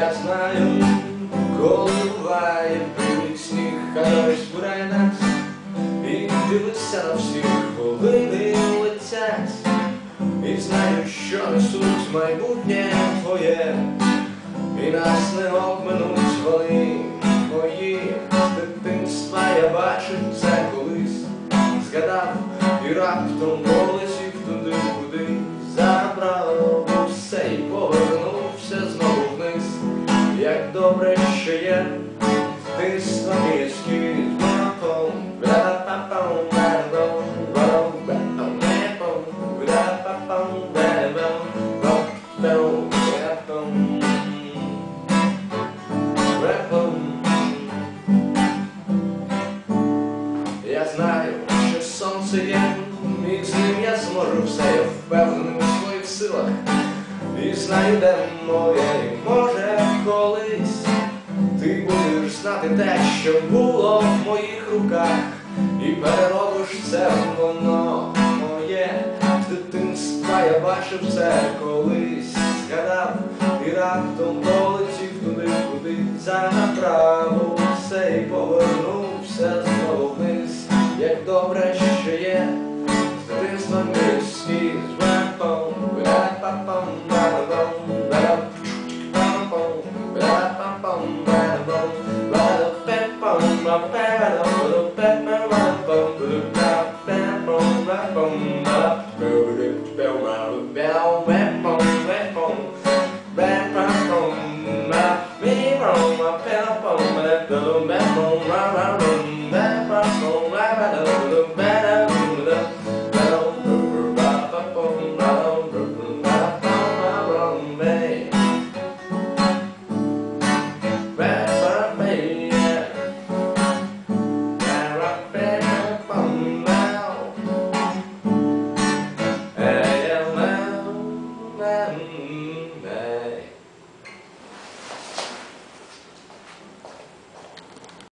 Я знаю, коли буває привід сніг, хтось збирає нас і дивиться на всіх, хвилини летять, і знаю, що несуть майбутнє твоє, і нас не обминуть вони мої. Дитинства я бачив це колись, згадав і раптом полетів Репом. Я знаю, що сонце є, і з ним я зможу все, я впевнений у своїх силах. І знаю, де моє, і може колись ти будеш знати те, що було в моїх руках, і переробиш це воно моє. З дитинства я бачив це колись, згадав і раптом полетів туди, куди забрав усе і повернувся знову вниз. Як добре, що є з дитинства міський з репом, репапом, репом, репом, репапом, репом, репом, репом, репом,